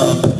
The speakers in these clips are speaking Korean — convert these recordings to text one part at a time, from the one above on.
Uh,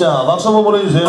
자, 박수 한번 보내주세요.